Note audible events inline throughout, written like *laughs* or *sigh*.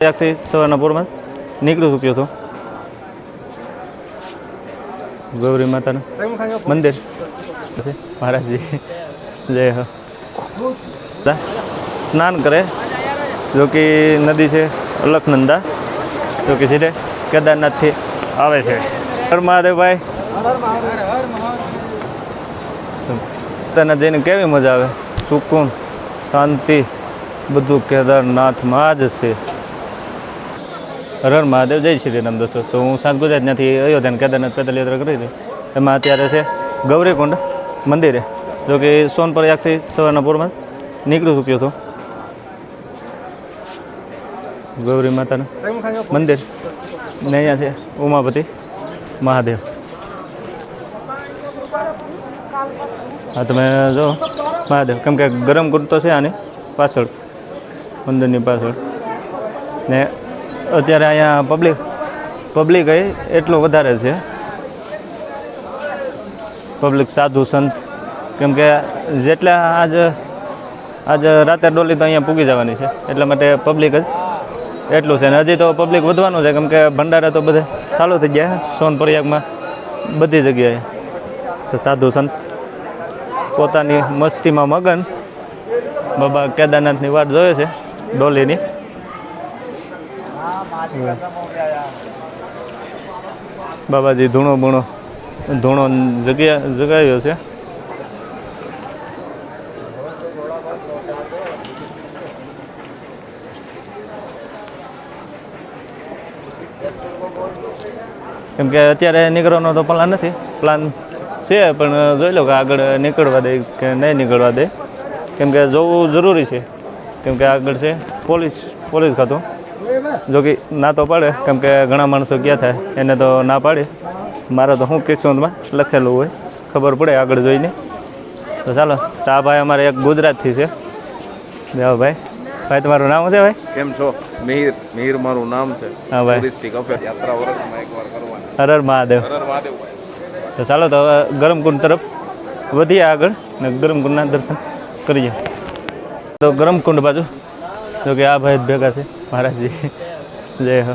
ત્યાંથી સવારના પોરમાં નીકળી ચૂક્યો હતો ગૌરી માતાનું મંદિર. મહારાજજી, જય સ્નાન કરે, જો કે નદી છે, અલખનંદા. જો કે સીધે કેદારનાથથી આવે છે. હર મહાદેવભાઈ તને જઈને કેવી મજા આવે? સુકૂન, શાંતિ, બધું કેદારનાથમાં જ છે. હર મહાદેવ જય શ્રી રામ દોસ્તો. તો હું સાત ગુજરાતમાંથી અયોધ્યા અને કેદારનાથ પેદલ યાત્રા કરી હતી. એમાં અત્યારે છે ગૌરીકુંડ મંદિરે. જો કે સોનપરયાગથી સવારના પોરમાં નીકળી ચૂક્યો હતો ગૌરી માતાનું મંદિર. ને અહીંયા છે ઉમાપતિ મહાદેવ. હા, તમે જો મહાદેવ. કેમ કે ગરમ કુર્તો છે આની પાછળ. મંદિરની પાછળ. ને અત્યારે અહીંયા પબ્લિક પબ્લિક એ એટલો વધારે છે. પબ્લિક સાધુ સંત, કેમ કે જેટલા આજ આજ રાતે ડોલી તો અહીંયા પૂગી જવાની છે, એટલા માટે પબ્લિક જ એટલું છે. ને હજી તો પબ્લિક વધવાનું છે, કેમ કે ભંડારા તો બધે ચાલુ થઈ ગયા, સોનપ્રયાગમાં બધી જગ્યાએ. તો સાધુ સંત, પોતાની મસ્તીમાં મગન, બાબા કેદારનાથની વાત જોવે છે, ડોલીની. બાબાજી ધૂણો બૂણો, ધૂણો જગ્યા જગાવ્યો છે. કેમ કે અત્યારે નીકળવાનો તો પ્લાન નથી. પ્લાન છે, પણ જોઈ લો કે આગળ નીકળવા દે કે નહીં નીકળવા દે. કેમ કે જોવું જરૂરી છે. કેમ કે આગળ છે, પોલીસ પોલીસ ખાતું. જો કે ના તો પાડે. કેમ કે ઘણા માણસો ક્યાં થાય એને તો ના પાડે. મારે તો શું કિસ્મતમાં લખેલું હોય. ખબર પડે આગળ જોઈને. તો ચાલો તો આ ભાઈ અમારે એક ગુજરાતથી છે. દેવા ભાઈ. ભાઈ તમારું નામ છે ભાઈ? કેમ છો? મિહિર. મિહિર મારું નામ છે. હા ભાઈ. ટુરિસ્ટિક અફેર યાત્રા વર્ષમાં એકવાર કરવાની. હર હર મહાદેવ. હર હર મહાદેવ તો ચાલો તો હવે ગરમકુંડ તરફ વધીએ આગળ ને ગરમકુંડના દર્શન કરીએ. તો ગરમકુંડ બાજુ જો કે આ ભાઈ ભેગા છે. મહારાજજી જય હો.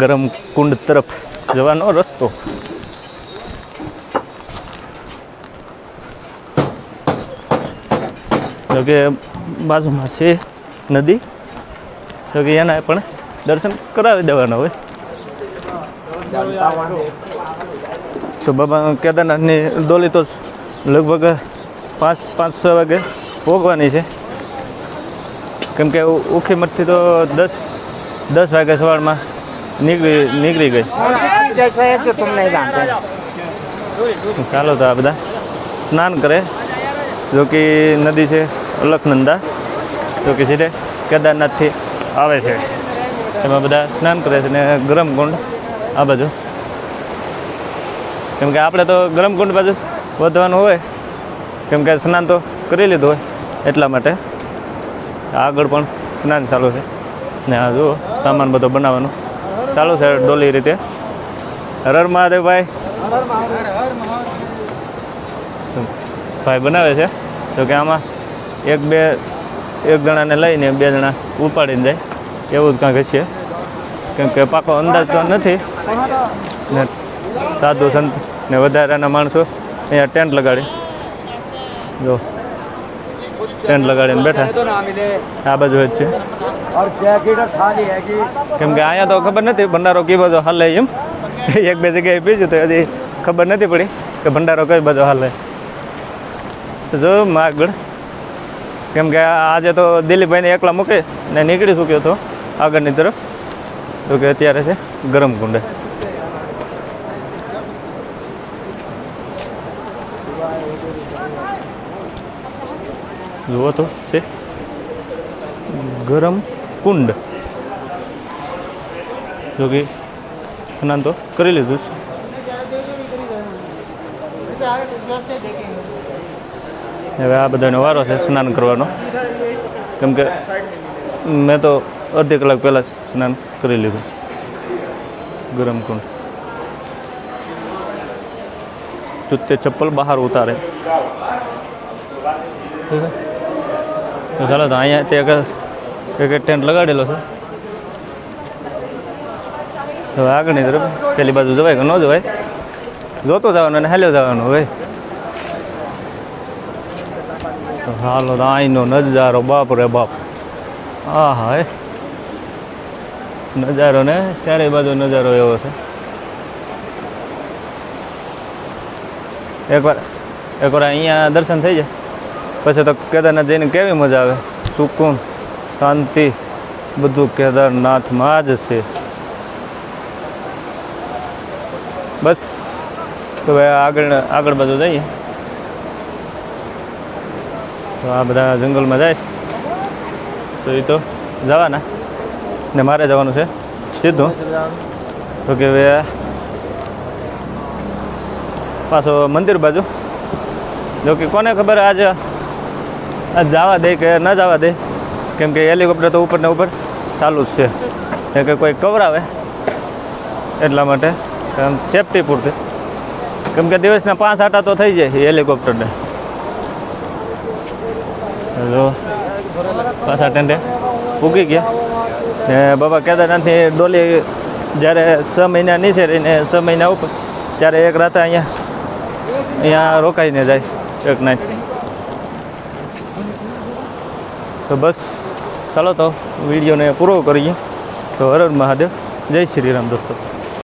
ગરમકુંડ તરફ જવાનો રસ્તો. જો કે બાજુમાં છે નદી. તો કે એના પણ દર્શન કરાવી દેવાના હોય. તો બાબા કેદારનાથની ડોલી તો લગભગ પાંચ પાંચ, છ વાગે પોગવાની છે. કેમ કે ઉખીમઠથી તો દસ દસ વાગે સવારમાં નીકળી નીકળી ગઈ. ચાલો તો આ બધા સ્નાન કરે, જો કે નદી છે, અલખનંદા, જો કે સીધે કેદારનાથથી આવે છે. એમાં બધા સ્નાન કરે છે ને ગરમ કુંડ આ બાજુ. કેમ કે આપણે તો ગરમ કુંડ બાજુ વધવાનું હોય, કેમ કે સ્નાન તો કરી લીધું હોય એટલા માટે. આગળ પણ સ્નાન ચાલુ છે. ને આ જુઓ, સામાન બધો બનાવવાનો. ચાલુ છે ડોલી રીતે. હરર હર મહાદેવ ભાઈ. ભાઈ બનાવે છે. તો કે આમાં એક બે, એક જણાને લઈને બે જણા ઉપાડીને જાય. એવું જ કાંઈક છે કેમ કે પાકો અંદાજ તો નથી. ને સાધુ સંત ને વધારાના માણસો અહીંયા ટેન્ટ લગાડી. જો. ટેન્ટ લગાડીને બેઠા. આ બાજુ જ છે. કેમ કે અહીંયા તો ખબર નથી ભંડારો કઈ બધો હાલે એમ? *laughs* એક બે જગ્યાએ પીજું તો હજી ખબર નથી પડી કે ભંડારો કઈ બધો હાલે. જો આગળ. કેમ કે આજે તો દિલીપભાઈને એકલા મૂકે ને નીકળી ચૂક્યો હતો આગળની તરફ. તો કે અત્યારે છે ગરમ કુંડે. જુઓ તો, છે. ગરમ કુંડ. જો કે, સ્નાન તો કરી લીધું છે. હવે આ બધાનો વારો છે સ્નાન કરવાનો. કેમ કે મેં તો અડધી કલાક પહેલાં જ સ્નાન કરી લીધું. ગરમ કુંડ. જૂતે ચપ્પલ બહાર ઉતારે. ઠીક છે તો ચાલો તો અહીંયા તે એક ટેન્ટ લગાડેલો છે. હવે આગળની તરફ પેલી બાજુ જવાય કે ન જવાય? જોતો જવાનું અને હાલ્યો જવાનું હવે. હાલો તો અહીંનો નજારો, બાપ રે બાપ. હા હા. નજારો ને ચારે બાજુ નજારો એવો છે. એકવાર એકવાર અહીંયા દર્શન થઈ જાય. પછી તો કેદારનાથ જઈને કેવી મજા આવે? સુકૂન, શાંતિ, બધું કેદારનાથમાં જ છે. બસ, તો હવે આગળ આગળ બાજુ જઈએ. તો આ બધા જંગલમાં જાય. તો એ તો જવાના. ને મારે જવાનું છે, સીધું. તો કે હવે પાછો મંદિર બાજુ. જો કે કોને ખબર આજ જવા દે કે ન જવા દે? કેમ કે હેલિકોપ્ટર તો ઉપર ને ઉપર ચાલુ જ છે. કે કોઈ કવરાવે એટલા માટે આમ સેફટી પૂરતી. કેમ કે દિવસના પાંચ આટા તો થઈ જાય હેલિકોપ્ટરને. જો, પાછા ટેન્ટે ઉગી ગયા. ને બાબા કેદારનાથની ડોલી જ્યારે છ મહિના નીચે રહીને છ મહિના ઉપર, ત્યારે એક રાતે અહીંયા અહીંયા રોકાઈને જાય એક નાઇટ તો બસ, ચાલો તો વિડીયોને પૂરો કરીએ. તો હર હર મહાદેવ. જય શ્રી રામ દોસ્તો.